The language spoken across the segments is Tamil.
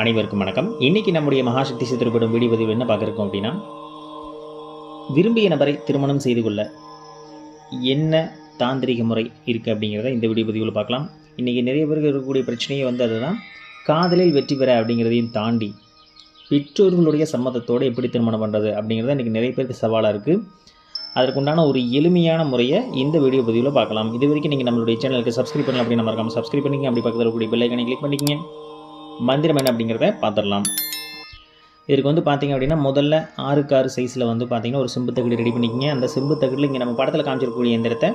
அனைவருக்கும் வணக்கம். இன்னைக்கு நம்முடைய மகாசக்தி சித்திரப்படும் வீடியோ பதிவு என்ன பார்க்குறோம் அப்படின்னா விரும்பிய நபரை திருமணம் செய்து கொள்ள என்ன தாந்திரிக முறை இருக்குது அப்படிங்கிறத இந்த வீடியோ பதிவில் பார்க்கலாம். இன்றைக்கி நிறைய பேருக்கு இருக்கக்கூடிய பிரச்சனையே வந்து அதுதான் காதலில் வெற்றி பெற அப்படிங்கிறதையும் தாண்டி பெற்றோர்களுடைய சம்மதத்தோடு எப்படி திருமணம் பண்ணுறது அப்படிங்கிறது இன்றைக்கி நிறைய பேருக்கு சவாலாக இருக்குது அதற்குண்டான ஒரு எளிமையான முறையை இந்த வீடியோ பதிவில் பார்க்கலாம். இது வரைக்கும் நீங்கள் நம்மளுடைய சேனலுக்கு சப்ஸ்கிரைப் பண்ணலாம் அப்படின்னு மறக்காமல் சப்ஸ்கிரைப் பண்ணிக்கங்க. அப்படி பக்கத்தில் இருக்கக்கூடிய பெல் கிளிக் பண்ணிக்கிங்க. மந்திரம் என்ன அப்படிங்கிறத பார்த்துடலாம். இதுக்கு வந்து பார்த்தீங்க அப்படின்னா முதல்ல ஆறுக்கு ஆறு சைஸில் வந்து பார்த்திங்கன்னா ஒரு செம்பு தகடு ரெடி பண்ணிக்கங்க. அந்த செம்பு தகடில் இங்கே நம்ம படத்தில் காமிச்சிருக்கக்கூடிய எந்திரத்தை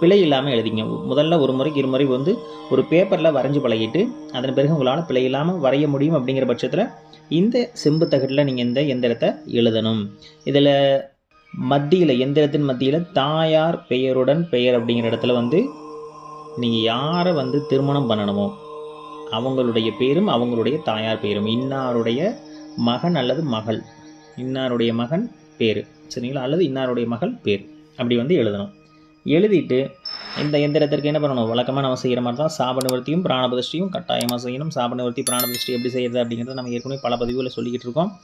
பிழை இல்லாமல் எழுதிங்க. முதல்ல ஒரு முறைக்கு இருமுறை வந்து ஒரு பேப்பரில் வரைஞ்சி பழகிட்டு அதன் பிறகு உங்களால் பிழை இல்லாமல் வரைய முடியும் அப்படிங்கிற பட்சத்தில் இந்த செம்பு தகட்டில் நீங்கள் இந்த எந்திரத்தை எழுதணும். இதில் மத்தியில் எந்திரத்தின் மத்தியில் தாயார் பெயருடன் பெயர் அப்படிங்கிற இடத்துல வந்து நீங்கள் யாரை வந்து திருமணம் பண்ணணுமோ அவங்களுடைய பேரும் அவங்களுடைய தாயார் பேரும். இன்னாருடைய மகன் அல்லது மகள். இன்னாருடைய மகன் பேர். சரிங்களா? அல்லது இன்னாருடைய மகள் பேர். அப்படி வந்து எழுதணும். எழுதிட்டு இந்த எந்திரத்திற்கு என்ன பண்ணணும்? வழக்கமாக நம்ம செய்கிற மாதிரி தான் சாப நிவர்த்தியும் பிராணபதிஷ்டியும் கட்டாயமாக செய்யணும். சாப நிவர்த்தி பிராணபதிஷ்டி எப்படி செய்யறது அப்படிங்கிறத நம்ம ஏற்கனவே பல பதிவுகளில் சொல்லிக்கிட்டு இருக்கோம்.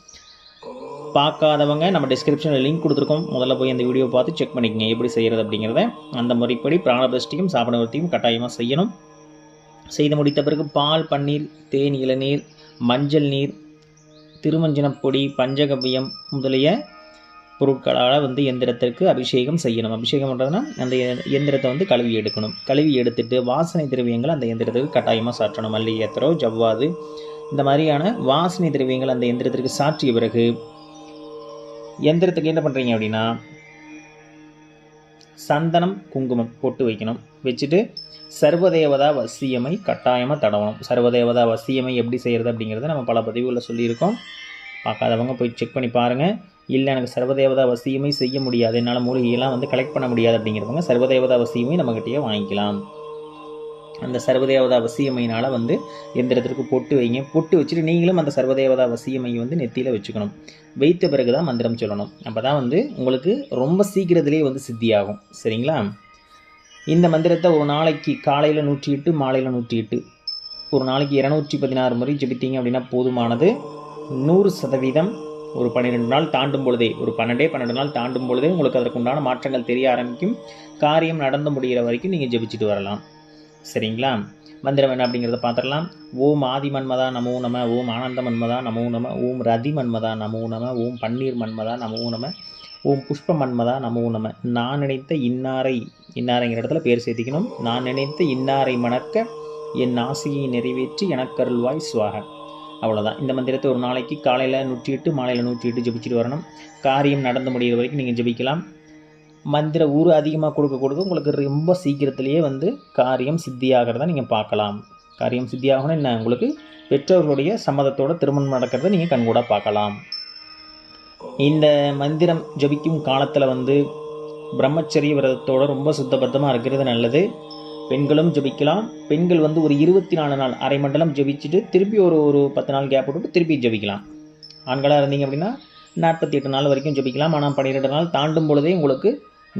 பார்க்காதவங்க நம்ம டிஸ்கிரிப்ஷனில் லிங்க் கொடுத்துருக்கோம். முதல்ல போய் அந்த வீடியோ பார்த்து செக் பண்ணிக்கோங்க. எப்படி செய்கிறது அப்படிங்கிறத. அந்த முறைப்படி பிராணபதிஷ்டியும் சாப நிவர்த்தியும் கட்டாயமாக செய்யணும். செய்து முடித்த பிறகு பால் பன்னீர் தேன் இளநீர் மஞ்சள் நீர் திருமஞ்சனப்பொடி பஞ்சகவ்யம் முதலிய பொருட்களால் வந்து எந்திரத்திற்கு அபிஷேகம் செய்யணும். அபிஷேகம் பண்ணுறதுனா அந்த எந்திரத்தை வந்து கழுவி எடுக்கணும். கழுவி எடுத்துட்டு வாசனை திரவியங்கள் அந்த எந்திரத்துக்கு கட்டாயமாக சாற்றணும். மல்லி ஏத்தரோ ஜவ்வாது இந்த மாதிரியான வாசனை திரவியங்கள் அந்த எந்திரத்திற்கு சாற்றிய பிறகு எந்திரத்துக்கு என்ன பண்ணுறீங்க அப்படின்னா சந்தனம் குங்குமம் போட்டு வைக்கணும். வச்சுட்டு சர்வதேவதா வசியமை கட்டாயமாக தடவணும். சர்வதேவதா வசியமை எப்படி செய்கிறது அப்படிங்கிறத நம்ம பல பதிவுகளில் சொல்லியிருக்கோம். பார்க்காதவங்க போய் செக் பண்ணி பாருங்கள் இல்லை எனக்கு சர்வதேவதா வசியமை செய்ய முடியாது. என்னால் மூலிகையெல்லாம் வந்து கலெக்ட் பண்ண முடியாது அப்படிங்கிறவங்க சர்வதேவதா வசியமை நம்மக்கிட்டேயே வாங்கிக்கலாம். அந்த சர்வதேவதா வசியமையினால் வந்து எந்திரத்திற்கு பொட்டு வைங்க. பொட்டு வச்சுட்டு நீங்களும் அந்த சர்வதேவதா வசியமையை வந்து நெத்தியில் வச்சுக்கணும். வைத்த பிறகு தான் மந்திரம் சொல்லணும். அப்போ தான் வந்து உங்களுக்கு ரொம்ப சீக்கிரத்திலே வந்து சித்தியாகும். சரிங்களா? இந்த மந்திரத்தை ஒரு நாளைக்கு காலையில் நூற்றி எட்டு மாலையில் நூற்றி எட்டு ஒரு நாளைக்கு இரநூற்றி பதினாறு முறை ஜெபித்தீங்க அப்படின்னா போதுமானது. நூறு சதவீதம் ஒரு பன்னிரெண்டு நாள் தாண்டும் பொழுதே ஒரு பன்னெண்டே பன்னெண்டு நாள் தாண்டும் பொழுதே உங்களுக்கு அதற்குண்டான மாற்றங்கள் தெரிய ஆரம்பிக்கும். காரியம் நடந்து முடிகிற வரைக்கும் நீங்கள் ஜெபிச்சுட்டு வரலாம். சரிங்களா? மந்திரம் என்ன அப்படிங்கிறத பார்த்துடலாம். ஓம் ஆதி மன்மதா நமோ நம ஓம் ஆனந்த மன்மதா நமோ நம ஓம் ரதி மன்மதா நமோ நம ஓம் பன்னீர் மன்மதா நமோ நம ஓம் புஷ்ப மன்மதா நமோ நம. நான் நினைத்த இன்னாரை இன்னாரைங்கிற இடத்துல பேர் சேர்த்திக்கணும். நான் நினைத்த இன்னாரை மணக்க என் ஆசையை நிறைவேற்றி எனக்கருள்வாய் சுவாக. அவ்வளோதான் இந்த மந்திரத்தை ஒரு நாளைக்கு காலையில் நூற்றி எட்டு மாலையில் நூற்றி எட்டு ஜெபிச்சுட்டு வரணும். காரியம் நடந்து முடிகிற வரைக்கும் நீங்கள் ஜெபிக்கலாம். மந்திர ஊறு அதிகமாக கொடுக்க கொடுக்க உங்களுக்கு ரொம்ப சீக்கிரத்திலேயே வந்து காரியம் சித்தியாகிறத நீங்கள் பார்க்கலாம். காரியம் சித்தியாகணும் என்ன? உங்களுக்கு பெற்றோர்களுடைய சம்மதத்தோட திருமணம் நடக்கிறத நீங்கள் கண்கூட பார்க்கலாம். இந்த மந்திரம் ஜபிக்கும் காலத்தில் வந்து பிரம்மச்சரிய விரதத்தோட ரொம்ப சுத்தபத்தமாக இருக்கிறது நல்லது. பெண்களும் ஜபிக்கலாம். பெண்கள் வந்து ஒரு இருபத்தி நாலு நாள் அரை மண்டலம் ஜபிச்சுட்டு திருப்பி ஒரு ஒரு பத்து நாள் கேப் விட்டுட்டு திருப்பி ஜபிக்கலாம். ஆண்களாக இருந்தீங்க அப்படின்னா நாற்பத்தி எட்டு நாள் வரைக்கும் ஜபிக்கலாம். ஆனால் பன்னிரெண்டு நாள் தாண்டும் பொழுதே உங்களுக்கு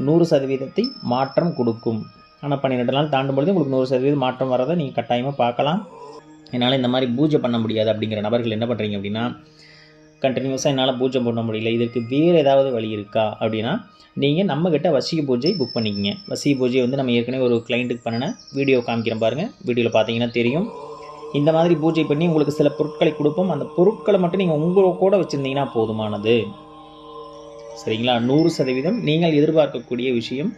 நூறு சதவீதத்தை மாற்றம் கொடுக்கும். ஆனால் பன்னிரெண்டு நாள் தாண்டும் பொழுது உங்களுக்கு நூறு சதவீதம் மாற்றம் வரதை நீங்கள் கட்டாயமாக பார்க்கலாம். என்னால் இந்த மாதிரி பூஜை பண்ண முடியாது அப்படிங்கிற நபர்கள் என்ன பண்ணுறீங்க அப்படின்னா கண்டினியூஸாக என்னால் பூஜை பண்ண முடியல இதற்கு வேறு ஏதாவது வழி இருக்கா அப்படின்னா நீங்கள் நம்மக்கிட்ட வசிக பூஜை புக் பண்ணிக்கங்க. வசிக பூஜை வந்து நம்ம ஏற்கனவே ஒரு கிளைண்ட்டுக்கு பண்ணின வீடியோ காமிக்கிறேன் பாருங்கள் வீடியோவில் பார்த்தீங்கன்னா தெரியும். இந்த மாதிரி பூஜை பண்ணி உங்களுக்கு சில பொருட்களை கொடுப்போம். அந்த பொருட்களை மட்டும் நீங்கள் உங்களோட கூட வச்சுருந்தீங்கன்னா போதுமானது. சரிங்களா? நூறு சதவீதம் நீங்கள் எதிர்பார்க்கக்கூடிய விஷயம்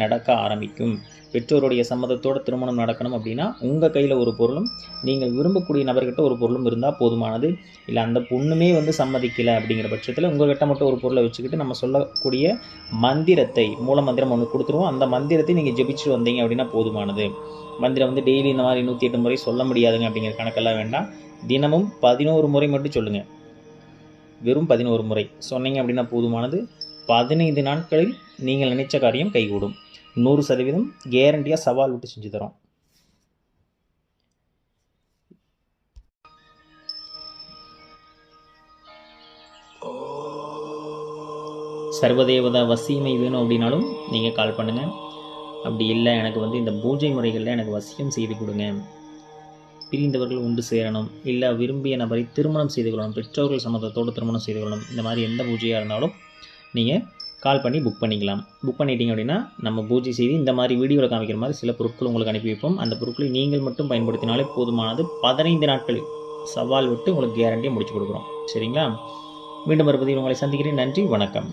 நடக்க ஆரம்பிக்கும். பெற்றோருடைய சம்மதத்தோட திருமணம் நடக்கணும் அப்படின்னா உங்கள் கையில் ஒரு பொருளும் நீங்கள் விரும்பக்கூடிய நபர்கிட்ட ஒரு பொருளும் இருந்தால் போதுமானது. இல்லை அந்த பொண்ணுமே வந்து சம்மதிக்கலை அப்படிங்கிற பட்சத்தில் உங்கள்கிட்ட மட்டும் ஒரு பொருளை வச்சுக்கிட்டு நம்ம சொல்லக்கூடிய மந்திரத்தை மூல மந்திரம் ஒன்று கொடுத்துருவோம். அந்த மந்திரத்தை நீங்கள் ஜெபிச்சுட்டு வந்தீங்க அப்படின்னா போதுமானது. மந்திரம் வந்து டெய்லி இந்த மாதிரி நூற்றி எட்டு முறை சொல்ல முடியாதுங்க அப்படிங்கிற கணக்கெல்லாம் வேண்டாம். தினமும் பதினோரு முறை மட்டும் சொல்லுங்கள் வெறும் பதினோரு முறை. சொன்னீங்க அப்படின்னா போதுமானது. பதினைந்து நாட்களில் நீங்கள் நினைச்ச காரியம் கைகூடும். நூறு சதவீதம் கேரண்டியாக சவால் விட்டு செஞ்சு தரோம். சர்வதேவதா வசியமை வேணும் அப்படின்னாலும் நீங்கள் கால் பண்ணுங்கள் அப்படி இல்லை எனக்கு வந்து இந்த பூஜை முறைகளில் எனக்கு வசியம் செய்து கொடுங்க. பிரிந்தவர்கள் ஒன்று சேரணும். இல்லை விரும்பிய நபரை திருமணம் செய்து கொள்ளணும் பெற்றோர்கள் சம்மதத்தோடு திருமணம் செய்து கொள்ளணும் இந்த மாதிரி எந்த பூஜையாக இருந்தாலும் நீங்கள் கால் பண்ணி புக் பண்ணிக்கலாம். புக் பண்ணிட்டீங்க அப்படின்னா நம்ம பூஜை செய்து இந்த மாதிரி வீடியோவில் காமிக்கிற மாதிரி சில பொருட்கள் உங்களுக்கு அனுப்பி வைப்போம். அந்த பொருட்களை நீங்கள் மட்டும் பயன்படுத்தினாலே போதுமானது. பதினைந்து நாட்களில் சவால் விட்டு உங்களுக்கு கேரண்டியை முடிச்சு கொடுக்குறோம். சரிங்களா? மீண்டும் மறுபடியும் உங்களை சந்திக்கிறேன். நன்றி வணக்கம்.